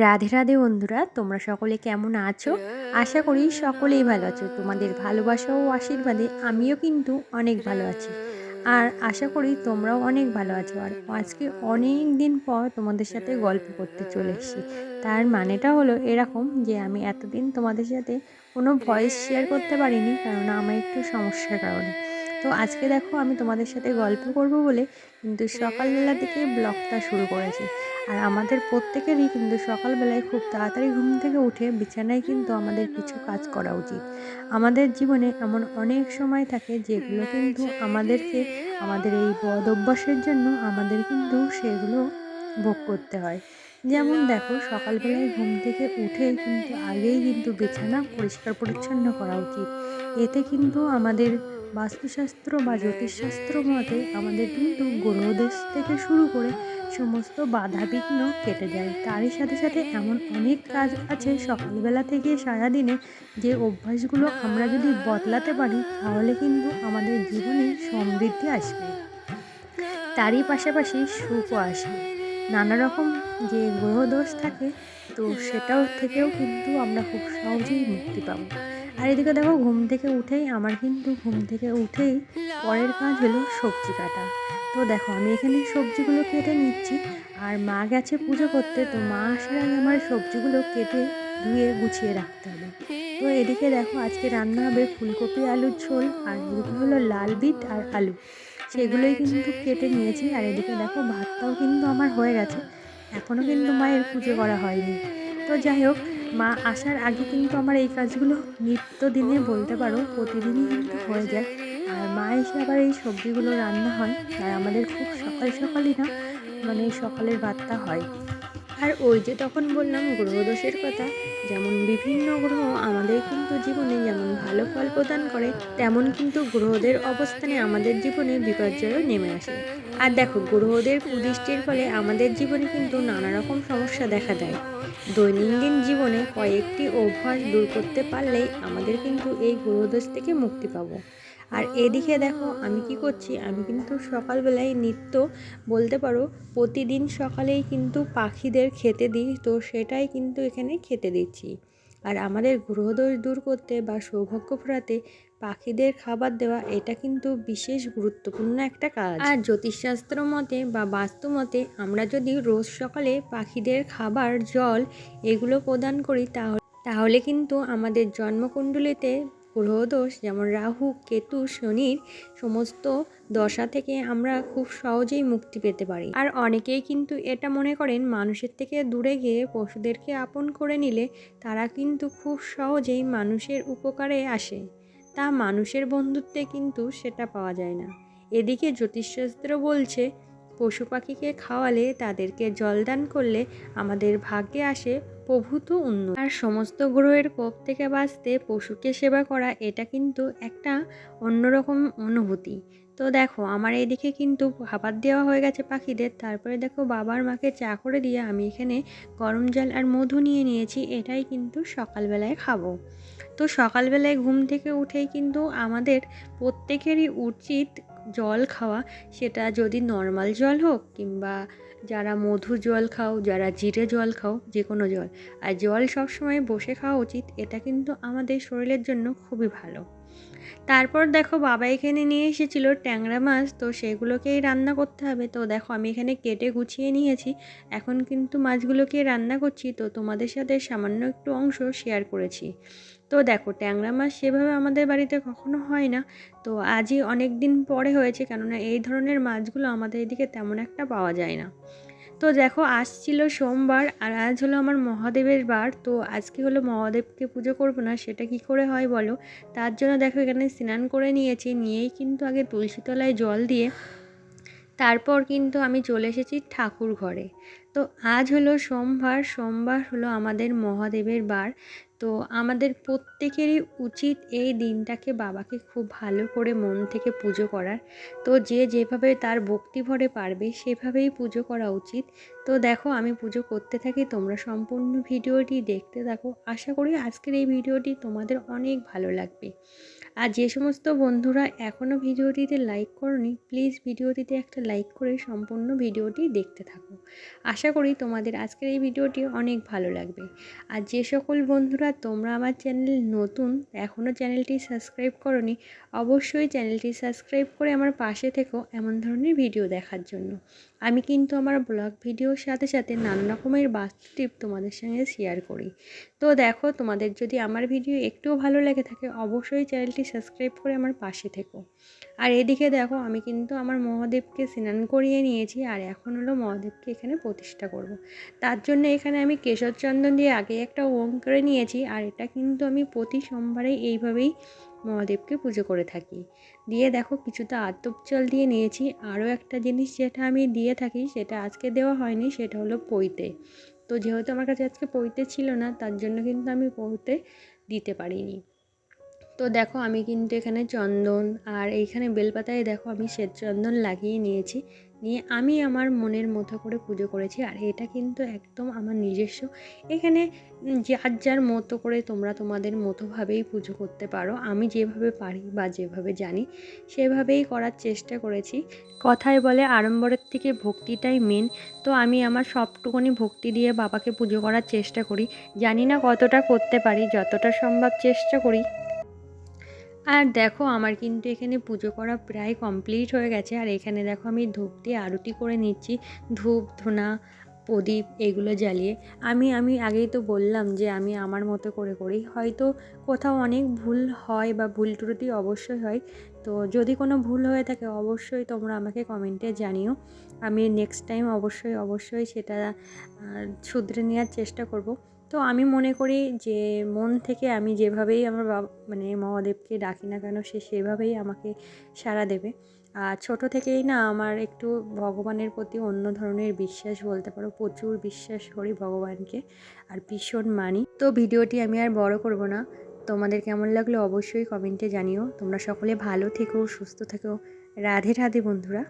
রাধে রাধে বন্ধুরা, তোমরা সকলে কেমন আছো? আশা করি সকলেই ভালো আছো। তোমাদের ভালোবাসা ও আশীর্বাদে আমিও কিন্তু অনেক ভালো আছি। আর আশা করি তোমরাও অনেক ভালো আছো। আর আজকে অনেক দিন পর তোমাদের সাথে গল্প করতে চলে এসেছি। তার মানেটা হলো এরকম যে, আমি এতদিন তোমাদের সাথে কোনো ভয়েস শেয়ার করতে পারিনি কারণ আমার একটু সমস্যার কারণে। তো আজকে দেখো আমি তোমাদের সাথে গল্প করব বলে কিন্তু সকালবেলা থেকে ব্লগটা শুরু করেছি। আর আমাদের প্রত্যেকেরই কিন্তু সকালবেলায় খুব তাড়াতাড়ি ঘুম থেকে উঠে বিছানায় কিন্তু আমাদের কিছু কাজ করা উচিত। আমাদের জীবনে এমন অনেক সময় থাকে যেগুলো কিন্তু আমাদেরকে, আমাদের এই বদ অভ্যাসের জন্য আমাদের কিন্তু সেগুলো ভোগ করতে হয়। যেমন দেখো, সকালবেলায় ঘুম থেকে উঠে কিন্তু আগেই কিন্তু বিছানা পরিষ্কার পরিচ্ছন্ন করা উচিত। এতে কিন্তু আমাদের বাস্তুশাস্ত্র বা জ্যোতিষশাস্ত্র মতে আমাদের কিন্তু গ্রহদেশ থেকে শুরু করে সমস্ত বাধা বিঘ্ন কেটে যায়। তারই সাথে সাথে এমন অনেক কাজ আছে সকালবেলা থেকে সারাদিনে যে অভ্যাসগুলো আমরা যদি বদলাতে পারি তাহলে কিন্তু আমাদের জীবনে সমৃদ্ধি আসবে। তারই পাশাপাশি সুখও আসবে। নানা রকম যে গ্রহদোষ থাকে তো সেটাও থেকেও কিন্তু আমরা খুব সহজেই মুক্তি পাবো। আর এদিকে দেখো, ঘুম থেকে উঠেই, আমার কিন্তু ঘুম থেকে উঠেই পরের কাজ হলো সবজি কাটা। তো দেখো, আমি এখানে সবজিগুলো কেটে নিচ্ছি। আর মা গেছে পুজো করতে, তো মা আসার আগে আমার সবজিগুলো কেটে ধুয়ে গুছিয়ে রাখতে হবে। তো এদিকে দেখো, আজকে রান্না হবে ফুলকপি, আলুর ঝোল, আর এদিকে হলো লাল বিট আর আলু। সেগুলোই কিন্তু কেটে নিয়েছি। আর এদিকে দেখো, ভাতটাও কিন্তু আমার হয়ে গেছে। এখনও কিন্তু মায়ের পুজো করা হয়নি। তো যাই হোক মা আসার আগে কিন্তু আমার এই কাজগুলো নিত্য দিনে বলতে পারো, প্রতিদিনই কিন্তু হয়ে যায়। আর মা এসে আবার এই সবজিগুলো রান্না হয়, আর আমাদের খুব সকাল সকালই না মানে সকালের ভাতটা হয়। আর ওই যে তখন বললাম গ্রহদোষের কথা, যেমন বিভিন্ন গ্রহ আমাদের কিন্তু জীবনে যেমন ভালো ফল প্রদান করে, তেমন কিন্তু গ্রহদের অবস্থানে আমাদের জীবনে বিপর্যয়ও নেমে আসে। আর দেখো, গ্রহদের কুদৃষ্টির ফলে আমাদের জীবনে কিন্তু নানা রকম সমস্যা দেখা দেয়। দৈনন্দিন জীবনে কয়েকটি অভ্যাস দূর করতে পারলেই আমাদের কিন্তু এই গ্রহদোষ থেকে মুক্তি পাবো। আর এদিকে দেখো আমি কি করছি? আমি কিন্তু সকালবেলায় নিত্য বলতে পারো প্রতিদিন সকালেই কিন্তু পাখিদের খেতে দিই, তো সেটাই কিন্তু এখানে খেতে দিচ্ছি। আর আমাদের গ্রহদোষ দূর করতে বা সৌভাগ্য ফেরাতে পাখিদের খাবার দেওয়া, এটা কিন্তু বিশেষ গুরুত্বপূর্ণ একটা কাজ। আর জ্যোতিষশাস্ত্র মতে বা বাস্তু মতে আমরা যদি রোজ সকালে পাখিদের খাবার, জল এগুলো প্রদান করি, তাহলে তাহলে কিন্তু আমাদের জন্মকুণ্ডলিতে গ্রহদোষ যেমন রাহু, কেতু, শনির সমস্ত দশা থেকে আমরা খুব সহজেই মুক্তি পেতে পারি। আর অনেকেই কিন্তু এটা মনে করেন, মানুষের থেকে দূরে গিয়ে পশুদেরকে আপন করে নিলে তারা কিন্তু খুব সহজেই মানুষের উপকারে আসে। তা মানুষের বন্ধুত্বে কিন্তু সেটা পাওয়া যায় না। এদিকে জ্যোতিষশাস্ত্র বলছে পশু পাখিকে খাওয়ালে তাদেরকে জলদান করলে আমাদের ভাগ্যে আসে প্রভূত উন্নত। আর সমস্ত গ্রহের কোপ থেকে বাঁচতে পশুকে সেবা করা, এটা কিন্তু একটা অন্যরকম অনুভূতি। তো দেখো, আমার এইদিকে কিন্তু খাবার দেওয়া হয়ে গেছে পাখিদের, তারপরে দেখো বাবার মাকে চা করে দিয়ে আমি এখানে গরম জল আর মধু নিয়ে নিয়েছি, এটাই কিন্তু সকালবেলায় খাব। তো সকালবেলায় ঘুম থেকে উঠেই কিন্তু আমাদের প্রত্যেকেরই উচিত জল খাওয়া, সেটা যদি নর্মাল জল হোক কিংবা যারা মধু জল খাও, যারা জিরে জল খাও যে কোনো জল, আর জল সবসময় বসে খাওয়া উচিত, এটা কিন্তু আমাদের শরীরের জন্য খুবই ভালো। তারপর দেখো বাবা এখানে নিয়ে এসেছিল ট্যাংরা মাছ, তো সেগুলোকেই রান্না করতে হবে। তো দেখো আমি এখানে কেটে গুছিয়ে নিয়েছি, এখন কিন্তু মাছগুলোকে রান্না করছি, তো তোমাদের সাথে সামান্য একটু অংশ শেয়ার করেছি। তো দেখো, ট্যাংরা মাছ সেভাবে আমাদের বাড়িতে কখনো হয় না। তো আজই অনেক দিন পরে হয়েছে, কেননা এই ধরনের মাছগুলো আমাদের এদিকে তেমন একটা পাওয়া যায় না। তো দেখো, আসছিল সোমবার আর আজ হলো আমার মহাদেবের বার। তো আজকে হলো মহাদেবকে পুজো করব না, সেটা কি করে হয় বলো? তার জন্য দেখো, এখানে স্নান করে নিয়েছি, নিয়েই কিন্তু আগে তুলসীতলায় জল দিয়ে তারপর কিন্তু আমি চলে এসেছি ঠাকুর ঘরে। তো আজ হলো সোমবার সোমবার হলো আমাদের মহাদেবের বার। তো আমাদের প্রত্যেকেরই উচিত এই দিনটাকে বাবাকে খুব ভালো করে মন থেকে পুজো করার। তো যে যেভাবে তার ভক্তি ভরে পারবে সেভাবেই পুজো করা উচিত। তো দেখো, আমি পুজো করতে থাকি, তোমরা সম্পূর্ণ ভিডিওটি দেখতে থাকো। আশা করি আজকের এই ভিডিওটি তোমাদের অনেক ভালো লাগবে। আর যে সমস্ত বন্ধুরা এখনও ভিডিওটিতে লাইক করনি প্লিজ ভিডিওটিতে একটা লাইক করে সম্পূর্ণ ভিডিওটি দেখতে থাকো। আশা আশা করি তোমাদের আজকের এই ভিডিওটি অনেক ভালো লাগবে। আর যে সকল বন্ধুরা তোমরা আমার চ্যানেল নতুন এখনও চ্যানেলটি সাবস্ক্রাইব করনি, অবশ্যই চ্যানেলটি সাবস্ক্রাইব করে আমার পাশে থেকেও এমন ধরনের ভিডিও দেখার জন্য। আমি কিন্তু আমার ব্লগ ভিডিওর সাথে সাথে নানা রকমের বাস্তু টিপ তোমাদের সঙ্গে শেয়ার করি। তো দেখো, তোমাদের যদি আমার ভিডিও একটুও ভালো লেগে থাকে, অবশ্যই চ্যানেলটি সাবস্ক্রাইব করে আমার পাশে থেকো। আর এদিকে দেখো, আমি কিন্তু আমার মহাদেবকে স্নান করিয়ে নিয়েছি, আর এখন হলো মহাদেবকে এখানে প্রতিষ্ঠা করব। তার জন্য এখানে আমি কেশর চন্দন দিয়ে আগে একটা ওম করে নিয়েছি, আর এটা কিন্তু আমি প্রতি সোমবারে এইভাবেই মহাদেবকে পুজো করে থাকি। দিয়ে দেখো, কিছুটা আতপ জল দিয়ে নিয়েছি। আরও একটা জিনিস যেটা আমি দিয়ে থাকি, সেটা আজকে দেওয়া হয়নি, সেটা হলো পইতে তো যেহেতু আমার কাছে আজকে পড়তে ছিল না, তার জন্য কিন্তু আমি পড়তে দিতে পারিনি। তো দেখো আমি কিন্তু এখানে চন্দন আর এইখানে বেলপাতায় দেখো আমি শ্বেত চন্দন লাগিয়ে নিয়েছি। নিয়ে আমি আমার মনের মতো করে পুজো করেছি। আর এটা কিন্তু একদম আমার নিজস্ব। এখানে যার যার মতো করে তোমরা তোমাদের মতোভাবেই পুজো করতে পারো। আমি যেভাবে পারি বা যেভাবে জানি, সেভাবেই করার চেষ্টা করেছি। কথায় বলে আড়ম্বরের থেকে ভক্তিটাই মেন তো আমি আমার সবটুকুনি ভক্তি দিয়ে বাবাকে পুজো করার চেষ্টা করি। জানি না কতটা করতে পারি, যতটা সম্ভব চেষ্টা করি। আর দেখো আমার কিন্তু এখানে পুজো করা প্রায় কমপ্লিট হয়ে গেছে। আর এখানে দেখো আমি ধূপ দিয়ে আরতি করে নিচ্ছি। ধূপ, ধোনা, প্রদীপ এগুলো জ্বালিয়ে। আমি আমি আগেই তো বললাম যে আমি আমার মতো করে করি। হয়তো কোথাও অনেক ভুল হয় বা ভুল ত্রুটি অবশ্যই হয়। তো যদি কোনো ভুল হয়ে থাকে অবশ্যই তোমরা আমাকে কমেন্টে জানিও। আমি নেক্সট টাইম অবশ্যই অবশ্যই সেটা শুধরে নেওয়ার চেষ্টা করব। তো আমি মনে করি যে মন থেকে আমি যেভাবেই আমার বাবা মানে মহাদেবকে ডাকি না কেন সে সেভাবেই আমাকে সাড়া দেবে। আর ছোটো থেকেই না আমার একটু ভগবানের প্রতি অন্য ধরনের বিশ্বাস বলতে পারো, প্রচুর বিশ্বাস করি ভগবানকে আর ভীষণ মানি। তো ভিডিওটি আমি আর বড় করব না। তোমাদের কেমন লাগল অবশ্যই কমেন্টে জানিও। তোমরা সকলে ভালো থেকো, সুস্থ থেকো। রাধে রাধে বন্ধুরা।